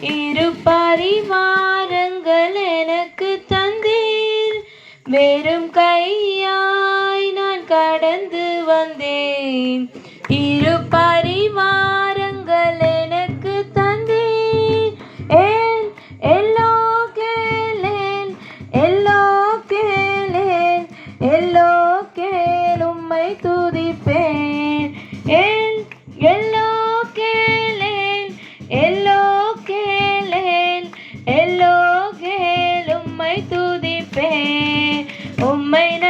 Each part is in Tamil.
இரு பரிவாரங்கள் எனக்கு தந்தீர். வெறும் கையாய் நான் கடந்து வந்தேன். இரு Oh, my God.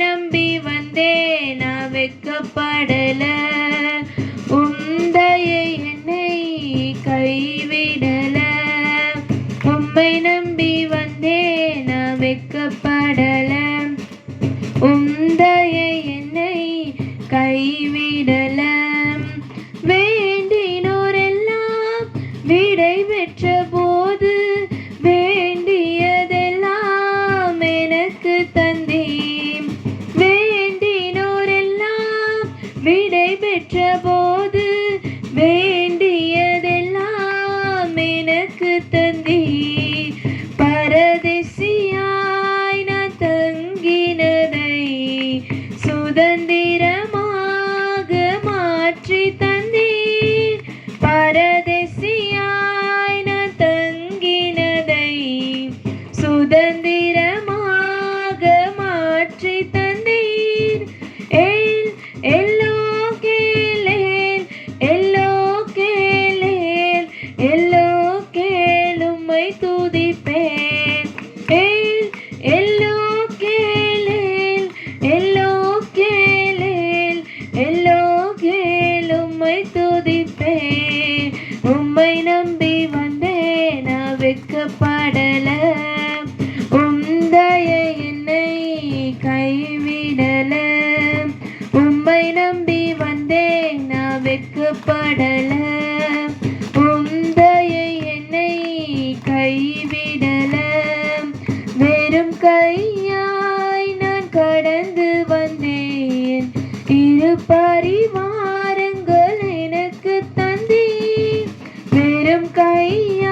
நம்பி வந்தேன் நான் வெக்கப்படலை விடை பெற்ற போது வேண்டியதெல்லாம் எனக்கு தந்தி பரதிசியாய் நான் தங்கினதை சுதந்திரமாக மாற்றி தந்தி பரதிசியாய் நான் தங்கினதை சுதந்திர வந்தேன். உம்மை நம்பி வந்தேன் நான் வெக்கப்படல உந்தைய என்னை கைவிடல. உம்மை நம்பி வந்தேன் நான் வெக்கப்படல உந்தைய என்னை கைவிடல. வெறும் கையாய் நான் கடந்து வந்தேன். இருப்பறிவ கைய